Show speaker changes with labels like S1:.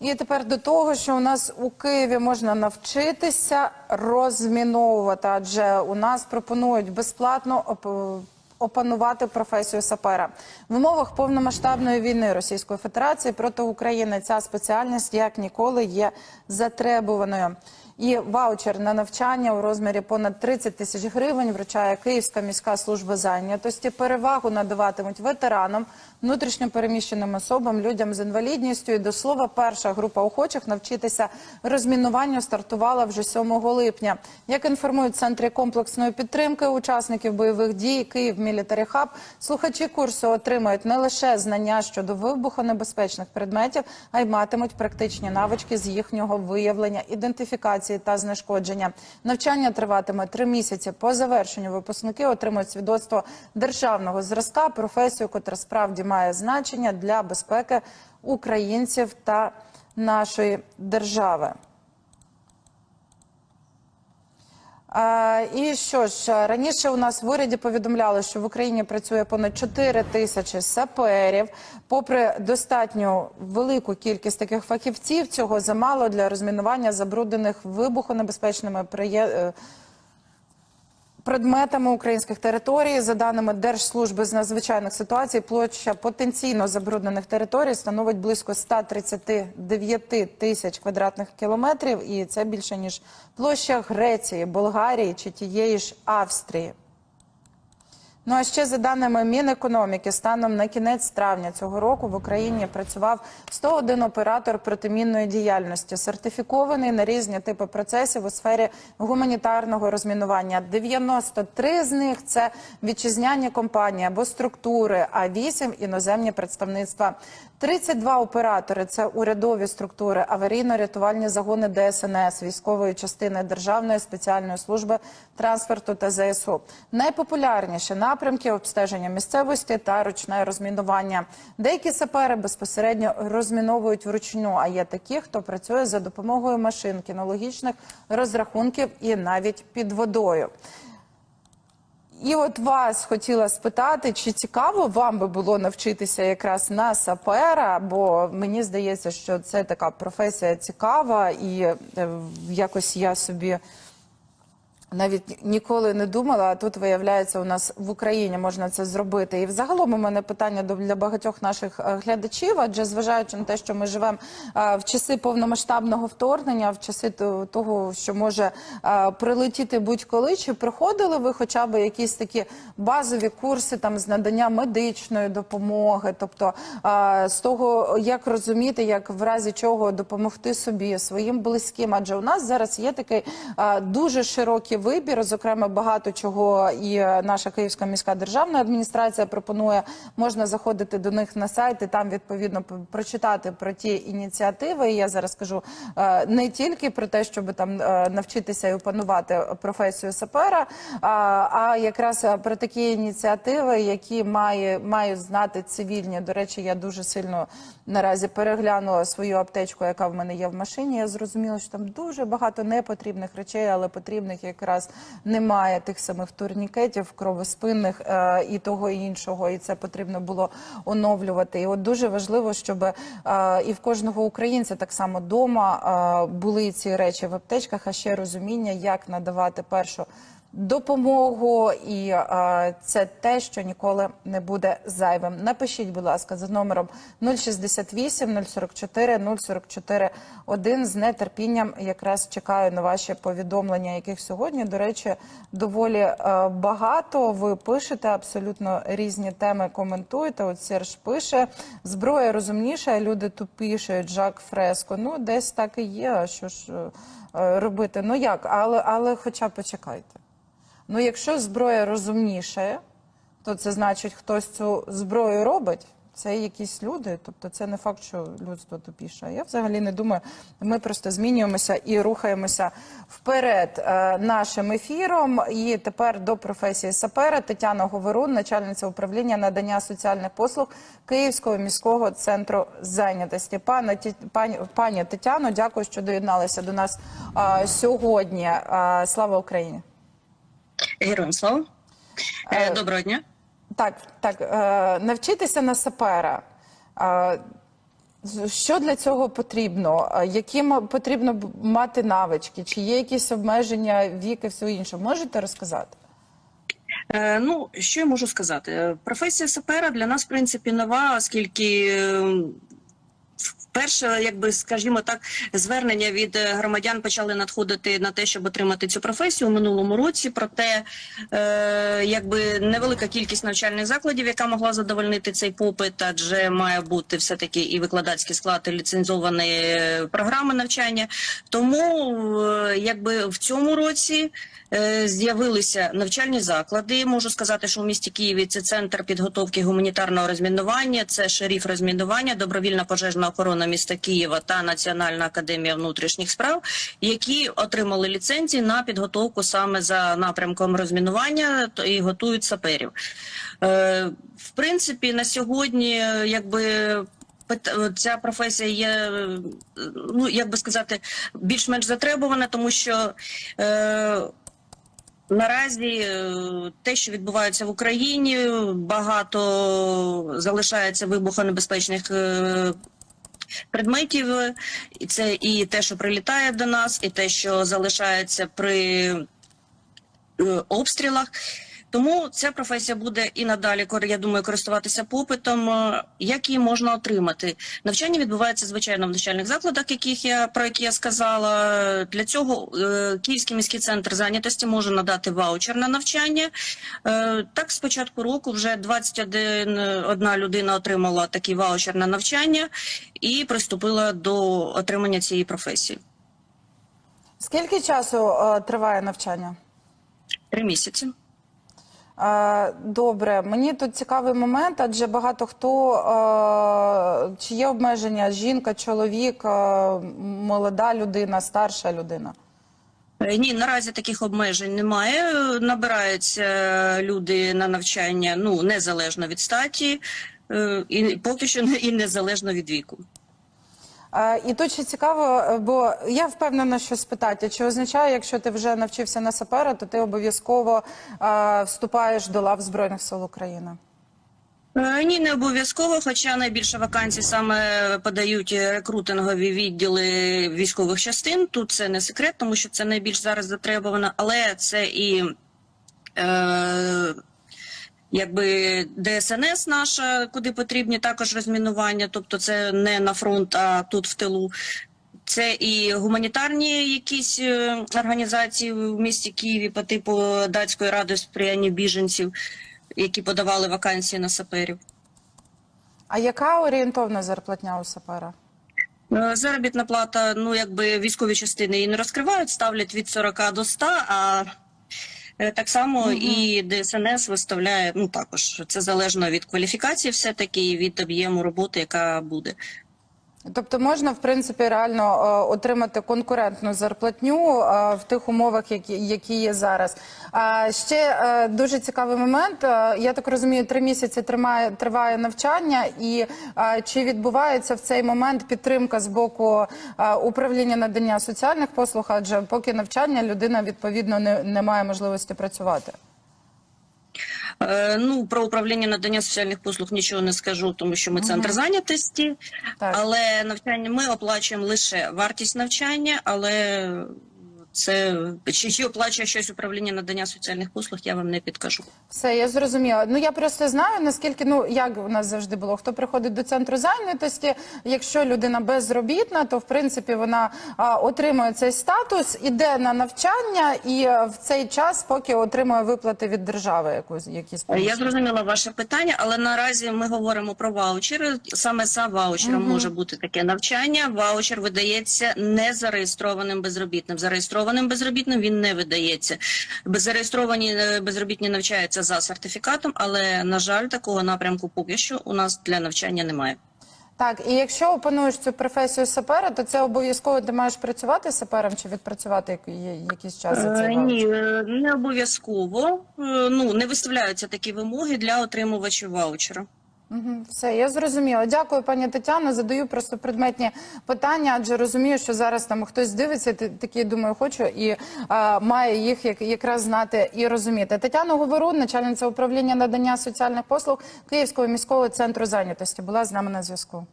S1: І тепер до того, що у нас у Києві можна навчитися розміновувати, адже у нас пропонують безплатно опанувати професію сапера. В умовах повномасштабної війни Російської Федерації проти України ця спеціальність як ніколи є затребуваною. І ваучер на навчання у розмірі понад 30 тисяч гривень вручає Київська міська служба зайнятості. Перевагу надаватимуть ветеранам, внутрішньо переміщеним особам, людям з інвалідністю. І до слова, перша група охочих навчитися розмінуванню стартувала вже 7 липня. Як інформують центрі комплексної підтримки учасників бойових дій Київ Мілітарі Хаб, слухачі курсу отримають не лише знання щодо вибухонебезпечних предметів, а й матимуть практичні навички з їхнього виявлення, ідентифікації та знешкодження. Навчання триватиме три місяці. По завершенню випускники отримують свідоцтво державного зразка, професію, котра справді має значення для безпеки українців та нашої держави. А, І що ж, раніше у нас в уряді повідомляли, що в Україні працює понад 4 тисячі саперів. Попри достатньо велику кількість таких фахівців, цього замало для розмінування забруднених вибухонебезпечними приє- е, предметами українських територій. За даними Держслужби з надзвичайних ситуацій, площа потенційно забруднених територій становить близько 139 тисяч квадратних кілометрів, і це більше ніж площа Греції, Болгарії чи тієї ж Австрії. Ну а ще за даними Мінекономіки, станом на кінець травня цього року в Україні працював 101 оператор протимінної діяльності, сертифікований на різні типи процесів у сфері гуманітарного розмінування. 93 з них це вітчизняні компанії або структури, а 8 – іноземні представництва. 32 оператори це урядові структури, аварійно-рятувальні загони ДСНС, військової частини Державної спеціальної служби транспорту та ЗСУ. Найпопулярніші напрямки обстеження місцевості та ручне розмінування. Деякі сапери безпосередньо розміновують вручну, а є такі, хто працює за допомогою машин, кінологічних розрахунків і навіть під водою. І от вас хотіла спитати, чи цікаво вам би було навчитися якраз на сапера? Бо мені здається, що це така професія цікава, і е, якось я собі навіть ніколи не думала, а тут виявляється, у нас в Україні можна це зробити. І взагалом у мене питання для багатьох наших е, глядачів, адже зважаючи на те, що ми живемо е, в часи повномасштабного вторгнення, в часи того, що може е, прилетіти будь-коли, чи проходили ви хоча б якісь такі базові курси там з надання медичної допомоги, тобто з того, як розуміти, як в разі чого допомогти собі, своїм близьким, адже у нас зараз є такий дуже широкий вибір, зокрема багато чого і наша Київська міська державна адміністрація пропонує. Можна заходити до них на сайт і там відповідно прочитати про ті ініціативи. І я зараз кажу е, не тільки про те, щоб там е, навчитися і опанувати професію сапера, а, якраз е, про такі ініціативи, які має мають знати цивільні. До речі, я дуже сильно наразі переглянула свою аптечку, яка в мене є в машині. Я зрозуміла, що там дуже багато непотрібних речей, але потрібних якраз немає тих самих турнікетів, кровоспинних е, і того і іншого. І це потрібно було оновлювати. І от дуже важливо, щоб е, і в кожного українця так само вдома е, були ці речі в аптечках, а ще розуміння, як надавати першу допомогу, і е, це те, що ніколи не буде зайвим. Напишіть, будь ласка, за номером 068 044 044 1. З нетерпінням якраз чекаю на ваші повідомлення, яких сьогодні, до речі, доволі е, багато. Ви пишете абсолютно різні теми, коментуєте. От Серж пише зброя розумніша, люди тупішають. Жак Фреско. Ну, десь так і є. Що ж е, робити? Ну як, але, але хоча б почекайте. Ну, якщо зброя розумніша, то це значить, хтось цю зброю робить. Це якісь люди, тобто це не факт, що людство тупіше. Я взагалі не думаю. Ми просто змінюємося і рухаємося вперед е, нашим ефіром. І тепер до професії сапера Тетяна Говорун, начальниця управління надання соціальних послуг Київського міського центру зайнятості. Пане Ті- пані, пані Тетяно, дякую, що доєдналися до нас е, сьогодні. Е, слава Україні!
S2: Героям слава. Е, Доброго дня.
S1: Так, так, е, навчитися на сапера. Е, Що для цього потрібно? Яким потрібно мати навички? Чи є якісь обмеження вік і все інше? Можете розказати?
S2: Е, Ну, що я можу сказати? Е, Професія сапера для нас, в принципі, нова, оскільки е, вперше, якби скажімо так, звернення від е, громадян почали надходити на те, щоб отримати цю професію у минулому році. Проте, е, якби невелика кількість навчальних закладів, яка могла задовольнити цей попит, адже має бути все таки і викладацький склад, і ліцензовані е, програми навчання. Тому, е, якби в цьому році. Е, З'явилися навчальні заклади. Можу сказати, що у місті Києві це центр підготовки гуманітарного розмінування, це шеріф розмінування, добровільна пожежна охорона міста Києва та Національна академія внутрішніх справ, які отримали ліцензії на підготовку саме за напрямком розмінування і готують саперів. Е, В принципі, на сьогодні, е, якби. Ця професія є, ну як би сказати, більш-менш затребувана, тому що е, Наразі е, те, що відбувається в Україні, багато залишається вибухонебезпечних е, предметів. Це і те, що прилітає до нас, і те, що залишається при е, обстрілах. Тому ця професія буде і надалі, я думаю, користуватися попитом. Е, Як її можна отримати? Навчання відбувається звичайно в навчальних закладах, яких я про які я сказала. Для цього е, Київський міський центр зайнятості може надати ваучер на навчання. Е, так, з початку року вже 21 одна людина отримала такий ваучер на навчання і приступила до отримання цієї професії.
S1: Скільки часу триває навчання?
S2: Три місяці.
S1: Е, Добре, мені тут цікавий момент, адже багато хто е, чи є обмеження жінка, чоловік, е, молода людина, старша людина.
S2: Ні, наразі таких обмежень немає. Набираються люди на навчання ну незалежно від статі, і поки що і незалежно від віку.
S1: І тут ще цікаво, е, бо я впевнена, що спитати, чи означає, якщо ти вже навчився на сапера, то ти обов'язково е, вступаєш до лав Збройних сил України?
S2: Е, Ні, не обов'язково, хоча найбільше вакансій саме подають рекрутингові відділи військових частин. Тут це не секрет, тому що це найбільш зараз затребувано, але це і е, якби ДСНС наша, куди потрібні також розмінування, тобто це не на фронт, а тут в тилу. Це і гуманітарні якісь е, організації в місті Києві по типу датської ради сприяння біженців, які подавали вакансії на саперів.
S1: А яка орієнтовна зарплатня у сапера?
S2: Е, Заробітна плата, ну якби військові частини її не розкривають, ставлять від 40 до 100, а так само і ДСНС виставляє, ну також це залежно від кваліфікації, все таки і від об'єму роботи, яка буде.
S1: Тобто можна, в принципі, реально е, отримати конкурентну зарплатню е, в тих умовах, які, які є зараз. А ще е, дуже цікавий момент. Я так розумію, три місяці тримає, триває навчання, і чи відбувається в цей момент підтримка з боку управління надання соціальних послуг, адже поки навчання людина відповідно не, не має можливості працювати.
S2: Е, Ну про управління надання соціальних послуг нічого не скажу, тому що ми центр зайнятості,
S1: Так.
S2: але навчання ми оплачуємо лише вартість навчання, але це чи, чи оплачує щось управління надання соціальних послуг, я вам не підкажу.
S1: Все, я зрозуміла. Ну я просто знаю наскільки ну як у нас завжди було. Хто приходить до центру зайнятості, якщо людина безробітна, то в принципі вона а, отримує цей статус, іде на навчання і е, в цей час поки отримує виплати від держави, якусь якісь
S2: Я зрозуміла ваше питання, але наразі ми говоримо про ваучери. Саме за ваучером може бути таке навчання. Ваучер видається незареєстрованим безробітним. Зареєстрованим безробітним він не видається. Зареєстровані е, безробітні навчаються за сертифікатом, але на жаль, такого напрямку поки що у нас для навчання немає.
S1: Так, і якщо опануєш цю професію сапера, то це обов'язково ти маєш працювати сапером чи відпрацювати якийсь час за
S2: Е,
S1: цей
S2: Ні, е, не обов'язково. Е, Ну не виставляються такі вимоги для отримувачів ваучера.
S1: Все, я зрозуміла. Дякую, пані Тетяно. Задаю просто предметні питання, адже розумію, що зараз там хтось дивиться, такі думаю, хочу і а, має їх як, якраз знати і розуміти. Тетяна Говорун, начальниця управління надання соціальних послуг Київського міського центру зайнятості, була з нами на зв'язку.